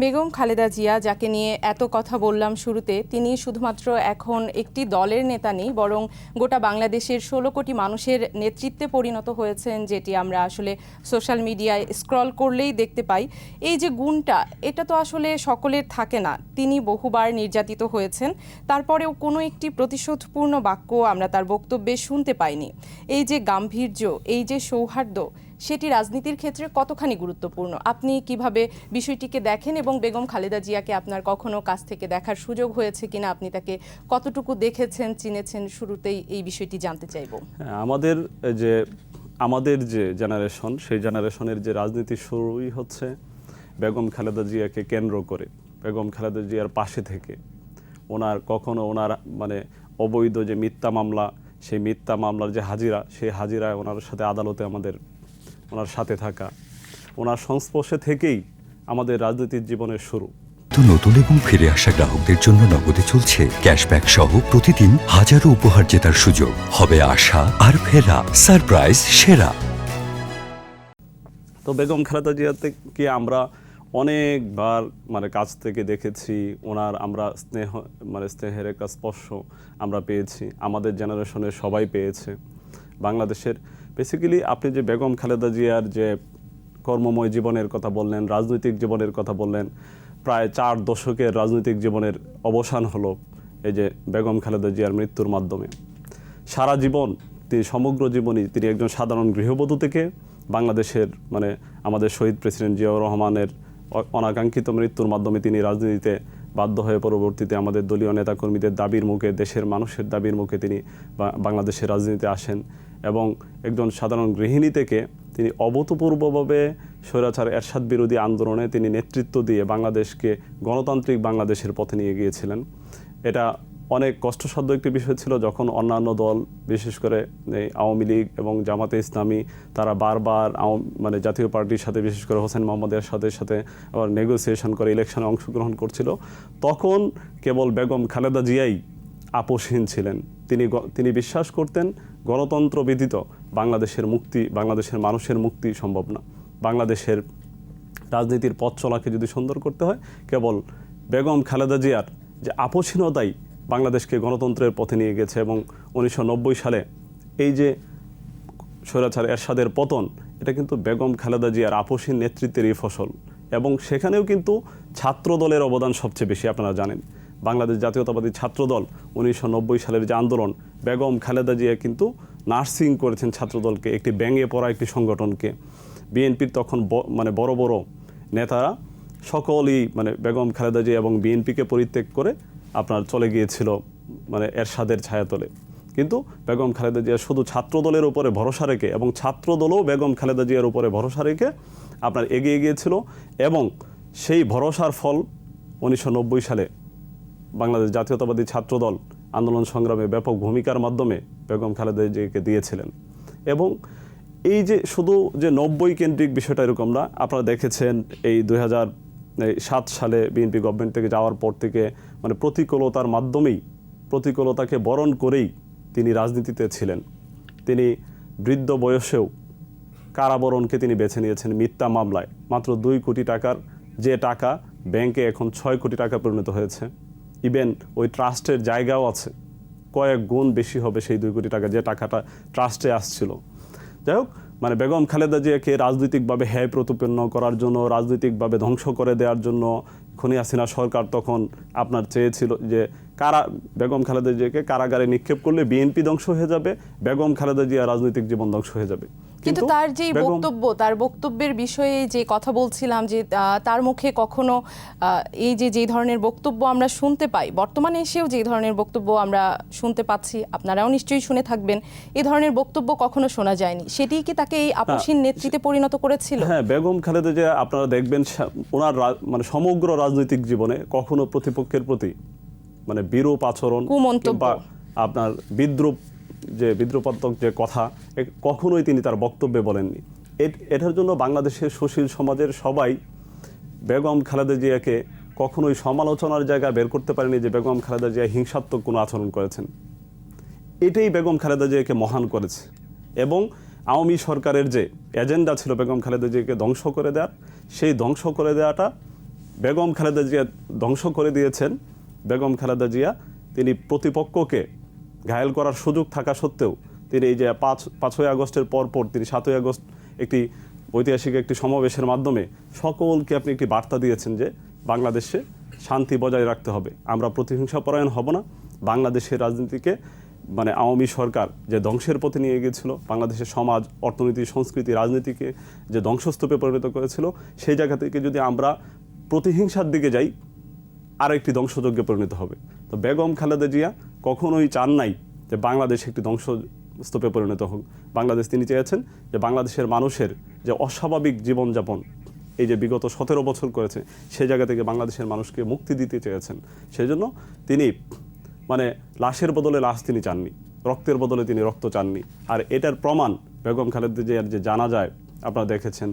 বেগম খালেদা জিয়া, যাকে নিয়ে এত কথা বললাম শুরুতে, তিনি শুধুমাত্র এখন একটি দলের নেতা নেই, বরং গোটা বাংলাদেশের ষোলো কোটি মানুষের নেতৃত্বে পরিণত হয়েছেন, যেটি আমরা আসলে সোশ্যাল মিডিয়ায় স্ক্রল করলেই দেখতে পাই। এই যে গুণটা, এটা তো আসলে সকলের থাকে না। তিনি বহুবার নির্যাতিত হয়েছেন। তারপরেও কোনো একটি প্রতিশোধপূর্ণ বাক্য আমরা তার বক্তব্যে শুনতে পাইনি। এই যে গাম্ভীর্য, এই যে সৌহার্দ্য সেটি রাজনীতির ক্ষেত্রে কতখানি গুরুত্বপূর্ণ? আপনি কীভাবে বিষয়টিকে দেখেন এবং বেগম খালেদা জিয়াকে আপনার কখনো কাছ থেকে দেখার সুযোগ হয়েছে কিনা? আপনি তাকে কতটুকু দেখেছেন চিনেছেন? শুরুতেই এই বিষয়টি জানতে চাইব। হ্যাঁ, আমাদের যে আমাদের যে জেনারেশন সেই জেনারেশনের যে রাজনীতি শুরুই হচ্ছে বেগম খালেদা জিয়াকে কেন্দ্র করে। বেগম খালেদা জিয়ার পাশে থেকে। ওনার কখনো ওনার মানে অবৈধ যে মিথ্যা মামলা সেই মিথ্যা মামলার যে হাজিরা সেই হাজিরায় ওনার সাথে আদালতে আমাদের ওনার সাথে থাকা। ওনার সংস্পর্শে থেকেই আমাদের রাজনীতির জীবনের শুরু। তো নতুন এবং ফিরে আসা গ্রাহকদের জন্য নগদে চলছে ক্যাশব্যাক সহ প্রতিদিন হাজারো উপহার জেতার সুযোগ। হবে আশা আর ফেরা সারপ্রাইজ সেরা। তো বেগম খালেদা জিয়াকে আমরা অনেকবার মানে কাছ থেকে দেখেছি ওনার আমরা স্নেহ মানে স্নেহের একটা স্পর্শ আমরা পেয়েছি। আমাদের জেনারেশনের সবাই পেয়েছে। বাংলাদেশের বেসিক্যালি আপনি যে বেগম খালেদা জিয়ার যে কর্মময় জীবনের কথা বললেন, রাজনৈতিক জীবনের কথা বললেন, প্রায় চার দশকের রাজনৈতিক জীবনের অবসান হলো এই যে বেগম খালেদা জিয়ার মৃত্যুর মাধ্যমে। সারা জীবন তিনি, সমগ্র জীবনই তিনি একজন সাধারণ গৃহবধূ থেকে বাংলাদেশের মানে আমাদের শহীদ প্রেসিডেন্ট জিয়াউর রহমানের অনাকাঙ্ক্ষিত মৃত্যুর মাধ্যমে তিনি রাজনীতিতে বাধ্য হয়ে পরবর্তীতে আমাদের দলীয় নেতাকর্মীদের দাবির মুখে, দেশের মানুষের দাবির মুখে তিনি বাংলাদেশের রাজনীতিতে আসেন। এবং একজন সাধারণ গৃহিণী থেকে তিনি অভূতপূর্বভাবে স্বৈরাচার এরশাদ বিরোধী আন্দোলনে তিনি নেতৃত্ব দিয়ে বাংলাদেশকে গণতান্ত্রিক বাংলাদেশের পথে নিয়ে গিয়েছিলেন। এটা অনেক কষ্টসাধ্য একটি বিষয় ছিল যখন অন্যান্য দল, বিশেষ করে এই আওয়ামী লীগ এবং জামাতে ইসলামী, তারা বারবার মানে জাতীয় পার্টির সাথে, বিশেষ করে হোসেন মোহাম্মদ এরশাদের সাথে আবার নেগোসিয়েশন করে ইলেকশনে অংশগ্রহণ করছিল। তখন কেবল বেগম খালেদা জিয়াই আপোষহীন ছিলেন। তিনি তিনি বিশ্বাস করতেন গণতন্ত্র ব্যতীত বাংলাদেশের মুক্তি, বাংলাদেশের মানুষের মুক্তি সম্ভব না। বাংলাদেশের রাজনীতির পথ চলাকে যদি সুন্দর করতে হয়, কেবল বেগম খালেদা জিয়ার যে আপোষহীনতাই বাংলাদেশকে গণতন্ত্রের পথে নিয়ে গেছে এবং উনিশশো নব্বই সালে এই যে স্বৈরাচার এরশাদের পতন, এটা কিন্তু বেগম খালেদা জিয়ার আপোষহীন নেতৃত্বেরই ফসল। এবং সেখানেও কিন্তু ছাত্র দলের অবদান সবচেয়ে বেশি, আপনারা জানেন। বাংলাদেশ জাতীয়তাবাদী ছাত্র দল উনিশশো সালের যে আন্দোলন, বেগম খালেদা জিয়া কিন্তু নার্সিং করেছেন ছাত্রদলকে, একটি ব্যাঙে পড়া একটি সংগঠনকে। বিএনপির তখন মানে বড় বড় নেতারা সকলেই মানে বেগম খালেদা জিয়া এবং বিএনপিকে পরিত্যাগ করে আপনার চলে গিয়েছিল মানে এরশাদের ছায়াতলে। কিন্তু বেগম খালেদা জিয়া শুধু ছাত্রদলের উপরে ভরসা রেখে এবং ছাত্রদলও বেগম খালেদা জিয়ার উপরে ভরসা রেখে আপনার এগিয়ে গিয়েছিল এবং সেই ভরসার ফল উনিশশো নব্বই সালে বাংলাদেশ জাতীয়তাবাদী ছাত্রদল আন্দোলন সংগ্রামে ব্যাপক ভূমিকার মাধ্যমে বেগম খালেদা জিয়াকে দিয়েছিলেন। এবং এই যে শুধু যে নব্বই কেন্দ্রিক বিষয়টা এরকম না, আপনারা দেখেছেন এই দুই সাত সালে বিএনপি গভর্নমেন্ট থেকে যাওয়ার পর থেকে মানে প্রতিকূলতার মাধ্যমেই, প্রতিকূলতাকে বরণ করেই তিনি রাজনীতিতে ছিলেন। তিনি বৃদ্ধ বয়সেও কারাবরণকে তিনি বেছে নিয়েছেন মিথ্যা মামলায়। মাত্র দুই কোটি টাকার যে টাকা ব্যাংকে এখন ছয় কোটি টাকা পরিণত হয়েছে। ইভেন ওই ট্রাস্টের জায়গাও আছে। কয়েক গুণ বেশি হবে সেই দুই কোটি টাকা যে টাকাটা ট্রাস্টে আসছিল। যাই হোক মানে বেগম খালেদা জিয়াকে রাজনৈতিকভাবে হ্যায় প্রতিপন্ন করার জন্য, রাজনৈতিকভাবে ধ্বংস করে দেওয়ার জন্য খনি হাসিনা সরকার তখন আপনার চেয়েছিল যে কারা বেগম খালেদা জিয়াকে কারাগারে নিক্ষেপ করলে বিএনপি ধ্বংস হয়ে যাবে বেগম খালেদা জিয়া রাজনৈতিক জীবন ধ্বংস হয়ে যাবে। কিন্তু তার যে বক্তব্য তার বক্তব্যের বিষয়ে যে কথা বলছিলাম যে তার মুখে কখনো এই যে যে ধরনের বক্তব্য আমরা শুনতে পাই বর্তমানে এসেও যে ধরনের বক্তব্য আমরা শুনতে পাচ্ছি আপনারাও নিশ্চয়ই শুনে থাকবেন এই ধরনের বক্তব্য কখনো শোনা যায়নি। সেটি কি তাকে এই আপসীন নেতৃত্বে পরিণত করেছিল? হ্যাঁ বেগম খালেদা জিয়া আপনারা দেখবেন ওনার মানে সমগ্র রাজনৈতিক জীবনে কখনো প্রতিপক্ষের প্রতি মানে বিরূপ আচরণ। কিংবা আপনার বিদ্রুপ যে বিদ্রুপাত্মক যে কথা কখনোই তিনি তার বক্তব্যে বলেননি এ- এটার জন্য বাংলাদেশের সুশীল সমাজের সবাই বেগম খালেদা জিয়াকে কখনোই সমালোচনার জায়গা বের করতে পারেনি যে বেগম খালেদা জিয়া হিংসাত্মক কোনো আচরণ করেছেন এটাই বেগম খালেদা জিয়াকে মহান করেছে এবং আওয়ামী সরকারের যে এজেন্ডা ছিল বেগম খালেদা জিয়াকে ধ্বংস করে দেওয়ার সেই ধ্বংস করে দেওয়াটা বেগম খালেদা জিয়া ধ্বংস করে দিয়েছেন। বেগম খালেদা জিয়া, তিনি প্রতিপক্ষকে ঘায়েল করার সুযোগ থাকা সত্ত্বেও তিনি এই যে পাঁচ, পাঁচই আগস্টের পর পর তিনি সাতই আগস্ট একটি ঐতিহাসিক একটি সমাবেশের মাধ্যমে সকলকে আপনি একটি বার্তা দিয়েছেন যে বাংলাদেশে শান্তি বজায় রাখতে হবে। আমরা প্রতিহিংসাপরায়ণ হব না। বাংলাদেশের রাজনীতিকে মানে আওয়ামী সরকার যে ধ্বংসের পথে নিয়ে গিয়েছিল, বাংলাদেশের সমাজ, অর্থনীতি, সংস্কৃতি, রাজনীতিকে যে ধ্বংসস্তূপে পরিণত করেছিল, সেই জায়গা থেকে যদি আমরা প্রতিহিংসার দিকে যাই আর একটি ধ্বংসযজ্ঞে পরিণত হবে। তো বেগম খালেদা জিয়া কখনোই চান নাই যে বাংলাদেশ একটি ধ্বংসস্তূপে পরিণত হোক। বাংলাদেশ তিনি চেয়েছেন যে বাংলাদেশের মানুষের যে অস্বাভাবিক জীবনযাপন, এই যে বিগত সতেরো বছর করেছে সেই জায়গা থেকে বাংলাদেশের মানুষকে মুক্তি দিতে চেয়েছেন। সেই জন্য তিনি মানে লাশের বদলে লাশ তিনি চাননি, রক্তের বদলে তিনি রক্ত চাননি। আর এটার প্রমাণ বেগম খালেদা জিয়ার যে জানা যায়, আপনারা দেখেছেন।